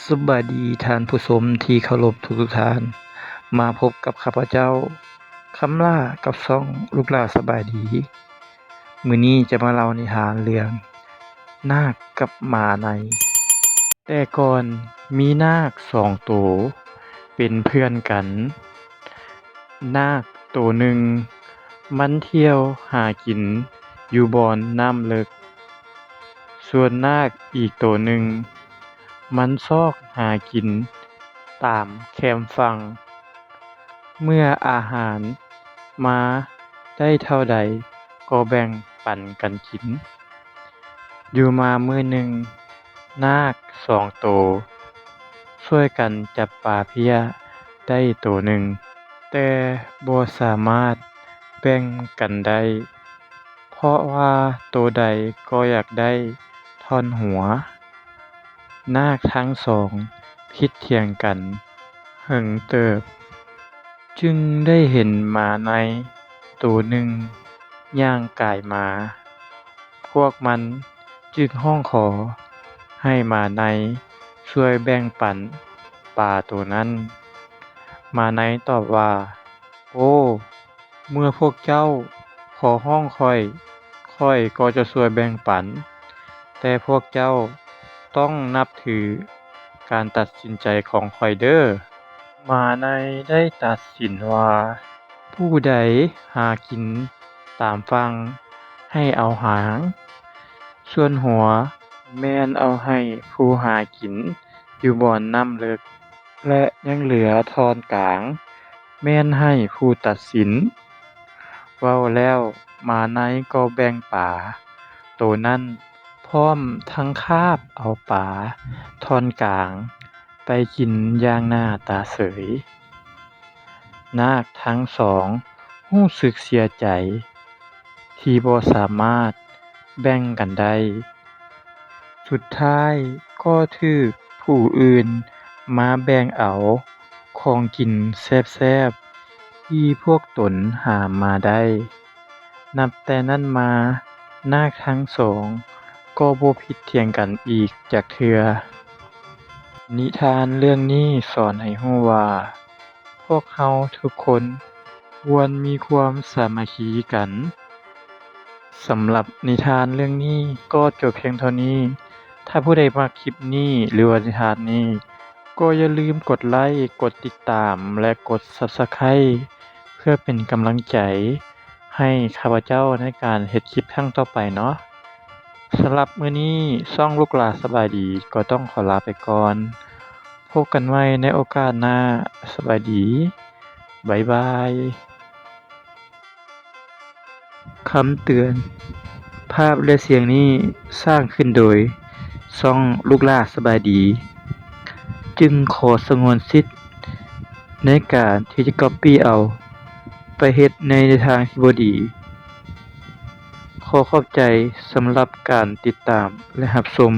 สบายดีท่านผู้ชมที่เคารพทุกทุกท่าน มาพบกับข้าพเจ้าคำล่ากับซ่องลูกหลาสบายดี มือนี้จะมาเล่านิทานเรื่อง นาคกับหมาใน แต่ก่อนมีนาคสองโตวเป็นเพื่อนกัน นาคโตวหนึ่ง มันเที่ยวหากินอยู่บ่อนน้ำเลิกส่วนนาคอีกโตวหนึ่ง มันซอกหากินตามแคมฝั่ง เมื่ออาหารมาได้เท่าใดก็แบ่งปันกันกิน อยู่มามื้อหนึ่ง นาคสองโต ช่วยกันจับปลาเพี้ยได้โตวหนึ่ง แต่บ่สามารถแบ่งกันได้ เพราะว่าโตวใดก็อยากได้ท่อนหัว นาคทั้งสองคิดเถียงกันหิงเติบ จึงได้เห็นหมาในโตวหนึ่ง ย่างก่ายมา พวกมันจึงร้องขอ ให้หมาในช่วยแบ่งปันปลาโตวนั้นหมาในตอบว่า โอ้ เมื่อพวกเจ้าขอร้องข้อยข้อยก็จะช่วยแบ่งปัน แต่พวกเจ้า ต้องนับถือการตัดสินใจของข้อยเด้อ หมาในได้ตัดสินว่า ผู้ใดหากินตามฝั่งให้เอาหาง ส่วนหัวแม่นเอาให้ผู้หากิน อยู่บ่อนน้ำเลิก และยังเหลือท่อนกลาง แม่นให้ผู้ตัดสิน เว้าแล้วหมาในก็แบ่งปลาโตวนั้น พร้อมทั้งคาบเอาปลาท่อนกลางไปกินอย่างหน้าตาเฉยนาคทั้งสองรู้สึกเสียใจ ที่บ่สามารถแบ่งกันได้ สุดท้ายก็ถูกผู้อื่นมาแบ่งเอาของกินแซ่บๆ ที่พวกตนหามาได้ นับแต่นั้นมานาคทั้งสอง ก็บ่ผิดเถียงกันอีกจักเทื่อ นิทานเรื่องนี้สอนให้รู้ว่า พวกเราทุกคนควรมีความสามัคคีกัน สำหรับนิทานเรื่องนี้ก็จบเพียงเท่านี้ ถ้าผู้ใดมักคลิปนี้หรือว่านิทานนี้ ก็อย่าลืมกดไลก์กดติดตามและกด Subscribe เพื่อเป็นกำลังใจให้ข้าพเจ้าในการเฮ็ดคลิปครั้งต่อไปเนาะ สำหรับมื้อนี้ช่องลูกหลาสบายดีก็ต้องขอลาไปก่อน พบกันใหม่ในโอกาสหน้า สบายดี บ๊ายบาย คำเตือน ภาพและเสียงนี้สร้างขึ้นโดยช่องลูกหลาสบายดี จึงขอสงวนสิทธิ์ในการที่จะก๊อปปี้เอา ไปเฮ็ดในทางที่บ่ดี ขอขอบใจสำหรับการติดตามและรับชม